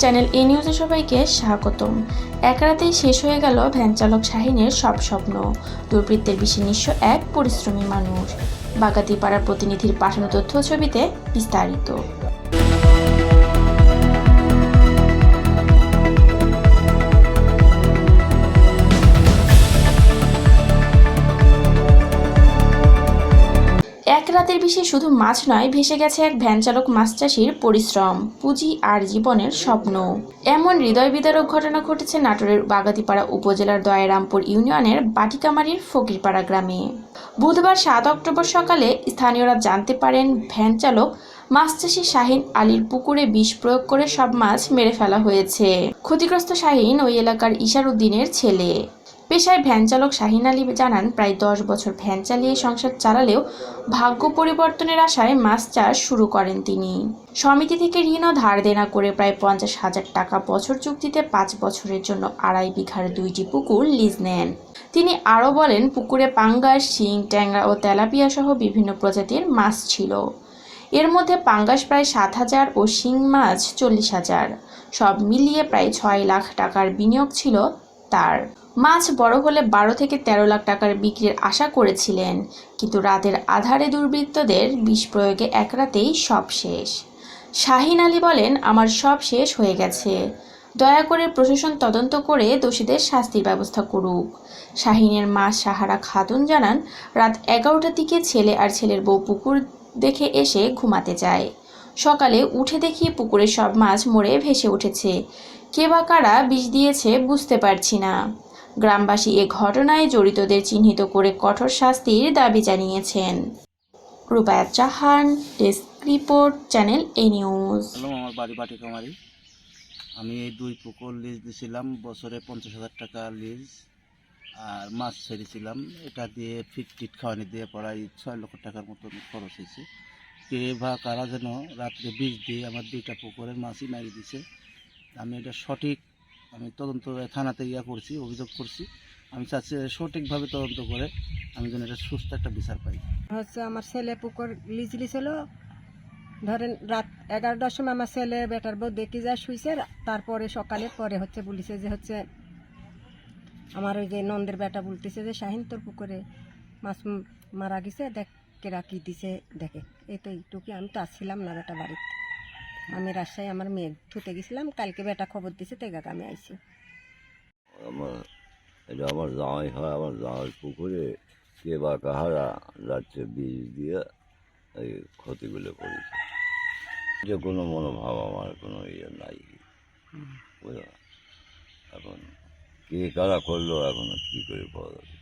Channel এ নিউজে সবাইকে স্বাগতম। এক রাতেই শেষ হয়ে গেল ভ্যান চালক শাহিনের সব স্বপ্ন। দুর্বৃত্তের বিশ্বে নিঃস্ব এক পরিশ্রমী মানুষ। বাগাতিপাড়ার প্রতিনিধির পাঠানো তথ্য ছবিতে বিস্তারিত। রাতের বিষে শুধু মাছ নয়, ভেসে গেছে এক ভ্যান চালক মাছ চাষির পরিশ্রম, পুঁজি আর জীবনের স্বপ্ন। এমন হৃদয় বিদারক ঘটনা ঘটেছে নাটোরের বাগাতিপাড়া উপজেলার দয়ারামপুর ইউনিয়নের বাটিকামারির ফকিরপাড়া গ্রামে। বুধবার সাত অক্টোবর সকালে স্থানীয়রা জানতে পারেন ভ্যান চালক মাছ চাষি শাহিন আলীর পুকুরে বিষ প্রয়োগ করে সব মাছ মেরে ফেলা হয়েছে। ক্ষতিগ্রস্ত শাহিন ওই এলাকার ইশার উদ্দিনের ছেলে। পেশায় ভ্যান চালক শাহিন আলী জানান, প্রায় দশ বছর ভ্যান চালিয়ে সংসার চালালেও ভাগ্য পরিবর্তনের আশায় মাছ চাষ শুরু করেন তিনি। সমিতি থেকে ঋণ ও ধার দেনা করে প্রায় পঞ্চাশ হাজার টাকা বছর চুক্তিতে পাঁচ বছরের জন্য আড়াই বিঘার দুইটি পুকুর লিজ নেন। তিনি আরও বলেন, পুকুরে পাঙ্গাস, শিং, ট্যাংরা ও তেলাপিয়া সহ বিভিন্ন প্রজাতির মাছ ছিল। এর মধ্যে পাঙ্গাস প্রায় সাত হাজার ও শিং মাছ চল্লিশ হাজার। সব মিলিয়ে প্রায় ছয় লাখ টাকার বিনিয়োগ ছিল তার। মাছ বড় হলে বারো থেকে তেরো লাখ টাকার বিক্রির আশা করেছিলেন, কিন্তু রাতের আধারে দুর্বৃত্তদের বিষ প্রয়োগে এক রাতেই সব শেষ। শাহিন আলী বলেন, আমার সব শেষ হয়ে গেছে। দয়া করে প্রশাসন তদন্ত করে দোষীদের শাস্তির ব্যবস্থা করুক। শাহিনের মা সাহারা খাতুন জানান, রাত এগারোটার দিকে ছেলে আর ছেলের বউ পুকুর দেখে এসে ঘুমাতে যায়। সকালে উঠে দেখি পুকুরের সব মাছ মরে ভেসে উঠেছে। কে বা কারা বিষ দিয়েছে বুঝতে পারছি না। গ্রামবাসী এ ঘটনায় জড়িতদের চিহ্নিত করে কঠোর শাস্তির দাবি জানিয়েছেন। রূপায়াত চাহান desk report, channel A news. আমার বাড়ি বাটিকামারি আমি এই দুই পুকুর লিজ দিয়েছিলাম বছরে পঞ্চাশ হাজার টাকা লিজ আর মাছ ছেড়েছিলাম। এটা দিয়ে ফিট টিট খাওয়ানি দিয়ে প্রায় ছয় লক্ষ টাকার মতন খরচ হয়েছে। কে বা কারা যেন রাত্রে বীজ দিয়ে আমার দুইটা পুকুরের মাছই মারি দিছে। আমি এটা সঠিক আমি তদন্ত থানাতে ইয়া করছি, অভিযোগ করছি। আমি চাচ্ছি সঠিকভাবে তদন্ত করে আমি যেন এটা সুস্থ একটা বিচার পাই। হচ্ছে আমার ছেলে পুকুর লিজ লিছিল। ধরেন রাত এগারোটার সময় আমার ছেলে বেটার বউ দেখে যায় শুইছে, তারপরে সকালে পরে হচ্ছে বলিছে যে হচ্ছে আমার ওই যে নন্দের বেটা বলতেছে যে, শাহিন, তোর পুকুরে মাছ মারা গেছে, দেখ কেরা কি দিছে, দেখে। এই তো আমি তো আসছিলাম না বেটা বাড়িতে। আমি রাজশাহী আমার মেয়ে থুতে গেছিলাম কালকে বেটা খবর দিছে তেগাক আমি আইছি। আমার এটা আমার জামাই হয় আমার জামাই পুকুরে কে বা কাহারা রাত্রে বীজ দিয়ে এই ক্ষতিগুলো করেছে। যে কোনো মনোভাব আমার কোনো ইয়ে নাই। এখন কে কারা করল এখন কী করে পাওয়া যাবে